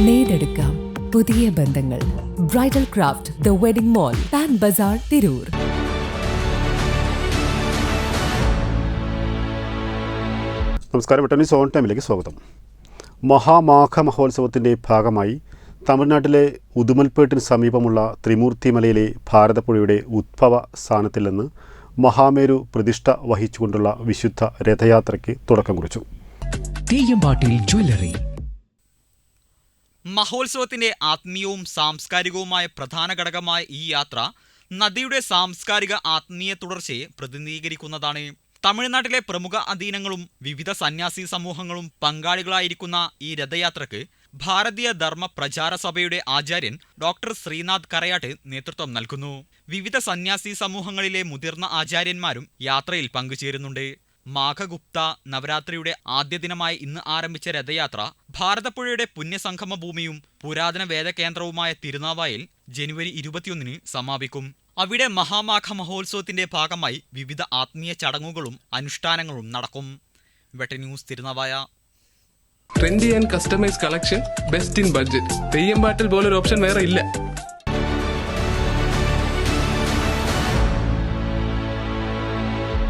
നേടെടുക്കാം പുതിയ ബന്ധങ്ങൾ. Bridal craft the wedding mall Pan Bazaar Tirur നമസ്കാരം. വെട്ടണി സോൺ ടൈമിലേക്ക് സ്വാഗതം. മഹാമാഘ മഹോത്സവത്തിന്റെ ഭാഗമായി തമിഴ്നാട്ടിലെ ഉദുമൽപേട്ടിന് സമീപമുള്ള ത്രിമൂർത്തി മലയിലെ ഭാരതപ്പുഴയുടെ ഉദ്ഭവ സ്ഥാനത്തിൽ നിന്ന് മഹാമേരു പ്രതിഷ്ഠ വഹിച്ചുകൊണ്ടുള്ള വിശുദ്ധ രഥയാത്രയ്ക്ക് തുടക്കം കുറിച്ചു. തെയ്യമ്പാട്ടിൽ ജ്വല്ലറി മഹോത്സവത്തിന്റെ ആത്മീയവും സാംസ്കാരികവുമായ പ്രധാന ഘടകമായ ഈ യാത്ര നദിയുടെ സാംസ്കാരിക ആത്മീയ തുടർച്ചയെ പ്രതിനിധീകരിക്കുന്നതാണ്. തമിഴ്നാട്ടിലെ പ്രമുഖ അധീനങ്ങളും വിവിധ സന്യാസി സമൂഹങ്ങളും പങ്കാളികളായിരിക്കുന്ന ഈ രഥയാത്രയ്ക്ക് ഭാരതീയ ധർമ്മ പ്രചാര സഭയുടെ ആചാര്യൻ ഡോക്ടർ ശ്രീനാഥ് കറയാട്ട് നേതൃത്വം നൽകുന്നു. വിവിധ സന്യാസി സമൂഹങ്ങളിലെ മുതിർന്ന ആചാര്യന്മാരും യാത്രയിൽ പങ്കുചേരുന്നുണ്ട്. മാഘഗുപ്ത നവരാത്രിയുടെ ആദ്യ ദിനമായ ഇന്ന് ആരംഭിച്ച രഥയാത്ര ഭാരതപ്പുഴയുടെ പുണ്യസംഗമ ഭൂമിയും പുരാതന വേദകേന്ദ്രവുമായ തിരുനാവായിൽ ജനുവരി ഇരുപത്തിയൊന്നിന് സമാപിക്കും. അവിടെ മഹാമാഘ മഹോത്സവത്തിന്റെ ഭാഗമായി വിവിധ ആത്മീയ ചടങ്ങുകളും അനുഷ്ഠാനങ്ങളും നടക്കും. വെട്ട news Thirunavaya. Trendy and customise collection best in budget Theyyam പാട്ടിൽ പോലൊരു ഓപ്ഷൻ വേറെ ഇല്ല.